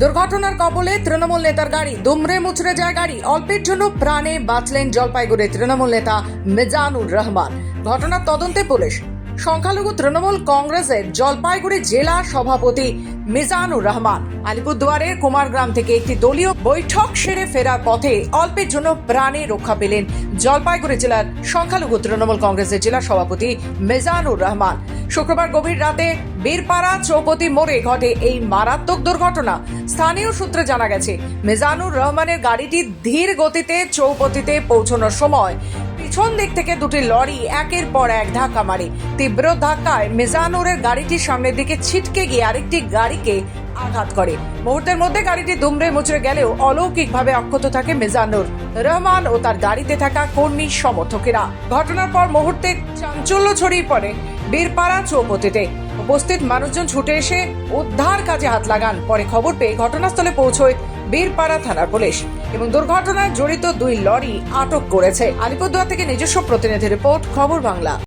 দুর্ঘটনার কবলে তৃণমূল নেতার গাড়ি, দুমড়ে মুচড়ে যায় গাড়ি। অল্পের জন্য প্রাণে বাঁচলেন জলপাইগুড়ি তৃণমূল নেতা মিজানুর রহমান। ঘটনার তদন্তে পুলিশ। সংখ্যালঘু তৃণমূল কংগ্রেসের জলপাইগুড়ি জেলা সভাপতি মিজানুর রহমান। আলিপুরদুয়ারের কুমারগ্রাম থেকে একটি দলীয় বৈঠক সেরে ফেরার পথে অল্পের জন্য প্রাণে রক্ষা পেলেন জলপাইগুড়ি জেলার সংখ্যালঘু তৃণমূল কংগ্রেসের জেলা সভাপতি মিজানুর রহমান। শুক্রবার গভীর রাতে বীরপাড়া চৌপতি মোড়ে ঘটে এই মারাত্মক দুর্ঘটনা। স্থানীয় সূত্রে জানা গেছে, মিজানুর রহমানের গাড়িটি ধীর গতিতে চৌপতিতে পৌঁছানোর সময় পিছন দিক থেকে দুটি লরি একের পর এক ধাক্কা মারে। তীব্র ধাক্কায় মিজানুরের গাড়িটির সামনের দিকে ছিটকে গিয়ে আরেকটি গাড়িকে আঘাত করে। মুহূর্তের মধ্যে গাড়িটি দুমড়ে মুচড়ে গেলেও অলৌকিকভাবে অক্ষত থাকে মিজানুর রহমান ও তার গাড়িতে থাকা কর্মী সমর্থকেরা। ঘটনার পর মুহূর্তে চাঞ্চল্য ছড়িয়ে পড়ে বীরপাড়া চৌপতিতে। উপস্থিত মানুষজন ছুটে এসে উদ্ধার কাজে হাত লাগান। পরে খবর পেয়ে ঘটনাস্থলে পৌঁছয় বীরপাড়া থানার পুলিশ এবং দুর্ঘটনায় জড়িত দুই লরি আটক করেছে। আলিপুরদুয়ার থেকে নিজস্ব প্রতিনিধি রিপোর্ট, খবর বাংলা।